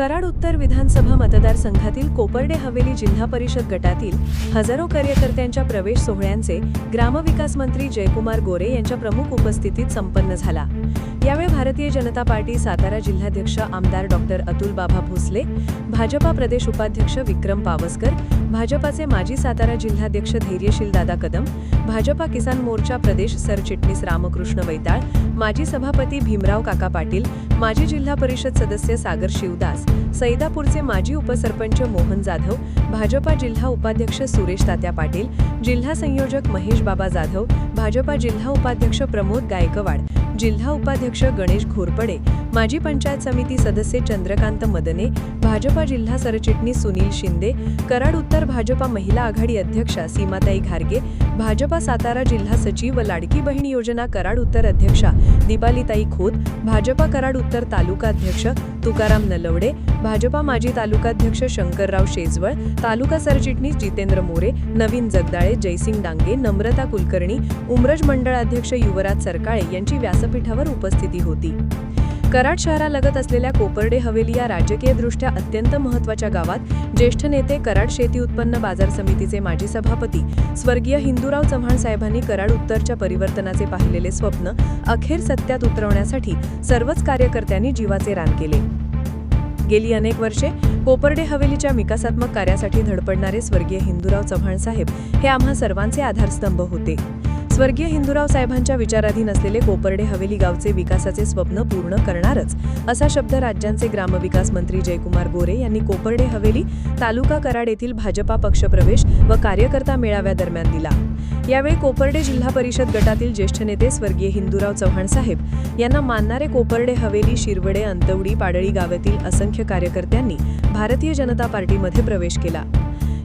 कराड उत्तर विधानसभा मतदारसंघातील कोपर्डे हवेली जिल्हा परिषद गटातील हजारो कार्यकर्त्यांच्या प्रवेश सोहळ्यांचे ग्रामविकास मंत्री जयकुमार गोरे यांच्या प्रमुख उपस्थितीत संपन्न झाला. यावेळी भारतीय जनता पार्टी सातारा जिल्हाध्यक्ष आमदार डॉक्टर अतुल बाबा भोसले भाजपा प्रदेश उपाध्यक्ष विक्रम पावसकर भाजपाचे माजी सातारा जिल्हाध्यक्ष धैर्यशील दादा कदम भाजपा किसान मोर्चा प्रदेश सरचिटणीस रामकृष्ण वैताळ माजी सभापती भीमराव काका पाटील माजी जिल्हा परिषद सदस्य सागर शिवदास सैदापूरचे माजी उपसरपंच मोहन जाधव भाजपा जिल्हा उपाध्यक्ष सुरेश तात्या पाटील जिल्हा संयोजक महेश बाबा जाधव भाजपा जिल्हा उपाध्यक्ष प्रमोद गायकवाड जिल्हा उपाध्यक्ष गणेश घोरपडे माजी पंचायत समिती सदस्य चंद्रकांत मदने भाजपा जिल्हा सरचिटणीस सुनील शिंदे कराड उत्तर भाजपा महिला आघाडी अध्यक्षा सीमाताई घारगे भाजपा सातारा जिल्हा सचिव व लाडकी बहीण योजना कराड उत्तर अध्यक्षा दीपालीताई खोत भाजपा कराड उत्तर तालुका अध्यक्ष तुकाराम नलवडे भाजपा माजी तालुकाध्यक्ष शंकरराव शेजवळ तालुका सरचिटणीस जितेंद्र मोरे नवीन जगदाळे जयसिंग डांगे नम्रता कुलकर्णी उमरज मंडळ अध्यक्ष युवराज सरकाळे यांची व्यासपीठावर उपस्थिती होती. कराड शहरालगत असलेल्या कोपर्डे हवेली या राजकीयदृष्ट्या अत्यंत महत्त्वाच्या गावात ज्येष्ठ नेते कराड शेती उत्पन्न बाजार समितीचे माजी सभापती स्वर्गीय हिंदूराव चव्हाण साहेबांनी कराड उत्तरच्या परिवर्तनाचे पाहिलेले स्वप्न अखेर सत्यात उतरवण्यासाठी सर्वच कार्यकर्त्यांनी जीवाचे रान केले. गेली अनेक वर्षे कोपर्डे हवेलीच्या विकासात्मक कार्यासाठी धडपडणारे स्वर्गीय हिंदूराव चव्हाण साहेब हे आम्हा सर्वांचे आधारस्तंभ होते. स्वर्गीय हिंदूराव साहेबांच्या विचाराधीन असलेले कोपर्डे हवेली गावचे विकासाचे स्वप्न पूर्ण करणारच असा शब्द राज्यांचे ग्रामविकास मंत्री जयकुमार गोरे यांनी कोपर्डे हवेली तालुका कराड येथील भाजपा पक्षप्रवेश व कार्यकर्ता मेळाव्यादरम्यान दिला. यावेळी कोपर्डे जिल्हा परिषद गटातील ज्येष्ठ नेते स्वर्गीय हिंदूराव चव्हाण साहेब यांना मानणारे कोपर्डे हवेली शिरवडे अंतवडी पाडळी गावातील असंख्य कार्यकर्त्यांनी भारतीय जनता पार्टीमध्ये प्रवेश केला.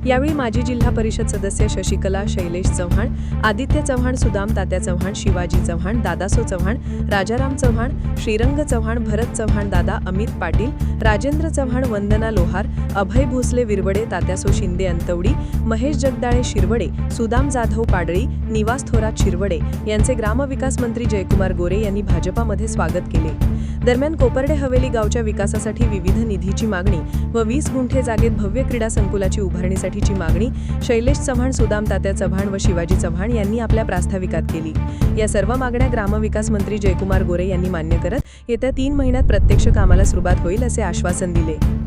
यावेळी माजी जिल्हा परिषद सदस्य शशिकला शैलेश चव्हाण आदित्य चव्हाण सुदाम तात्या चव्हाण शिवाजी चव्हाण दादासो चव्हाण राजाराम चव्हाण श्रीरंग चव्हाण भरत चव्हाण दादा अमित पाटील राजेंद्र चव्हाण वंदना लोहार अभय भोसले विरवडे तात्यासो शिंदे अंतवडी महेश जगदाळे शिरवडे सुदाम जाधव पाडळी निवास थोरात शिरवडे यांचे ग्रामविकास मंत्री जयकुमार गोरे यांनी भाजपामध्ये स्वागत केले. दरम्यान कोपर्डे हवेली गावच्या विकासासाठी विविध निधीची मागणी व वीस गुंठे जागेत भव्य क्रीडा संकुलाची उभारणीसाठीची मागणी शैलेश चव्हाण सुदाम तात्या चव्हाण व शिवाजी चव्हाण यांनी आपल्या प्रास्ताविकात केली. या सर्व मागण्या ग्रामविकास मंत्री जयकुमार गोरे यांनी मान्य करत येत्या तीन महिन्यात प्रत्यक्ष कामाला सुरुवात होईल असे आश्वासन दिले.